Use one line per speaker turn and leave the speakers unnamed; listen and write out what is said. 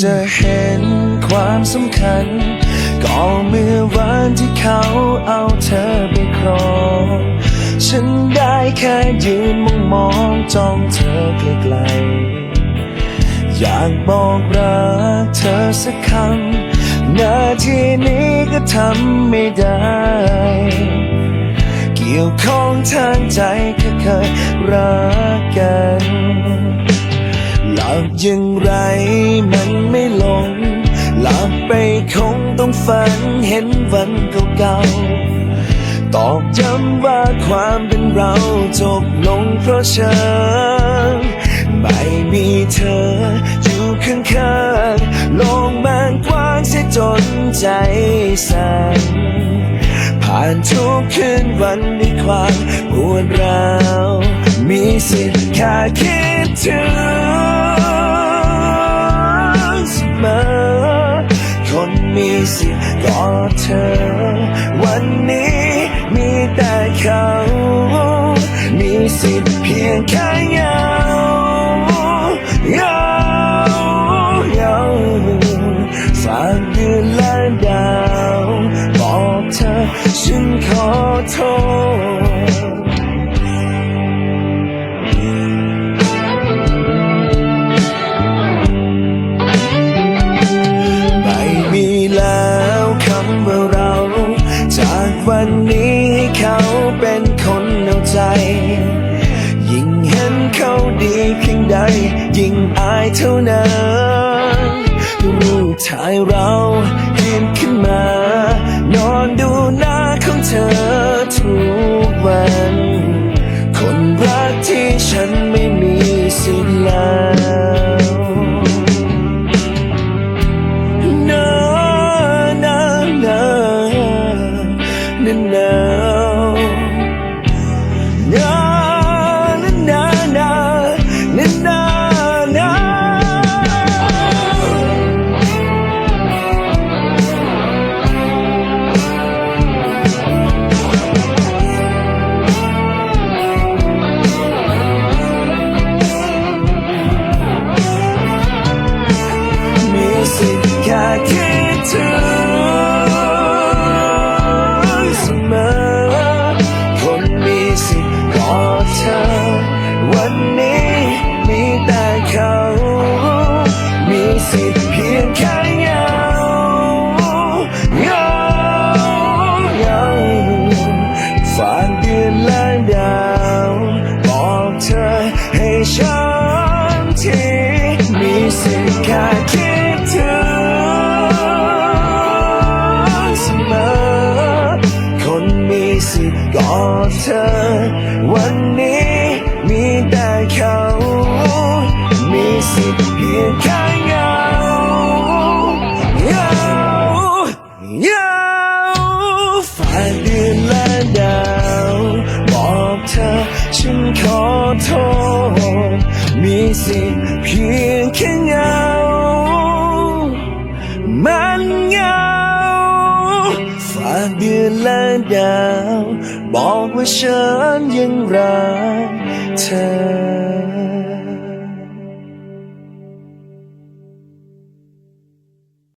จะเห็นความสำคัญ ก็เมื่อวันที่เขาเอาเธอไปครอง ฉันได้แค่ยืนมองมองจ้องเธอไกลๆอยากบอกรักเธอสักคำนาทีนี้ก็ทำไม่ได้ เกี่ยวข้องทางใจแค่เคยรักกันหลับยังไร ฝันเห็นวันเก่าๆตอกย้ำว่าความเป็นเราจบลงเพราะฉันไม่มีเธออยู่ข้างๆโลกมันกว้างเสียจนใจสั่นผ่านทุกคืนวันด้วยความปวดร้าวมีสิทธิ์แค่คิดถึง สิกอดเธอ วันนี้มีแต่เขา มีสิทธิ์เพียงแค่เงาเงาเงาฝากเดือนและดาวบอกเธอฉันขอโทษากวันนี้ให้เขาเป็นคนเอาใจ ยิ่งเห็นเขาดีเพียงใด ยิ่งอายเท่านั้นรูปถ่ายเราเห็นขึ้นมา นอนดูหน้าของเธอ กอดเธอ วันนี้มีแต่เขา มีสิทธิ์เพียงแค่ นและดาว บอกว่าฉันยังรักเธอ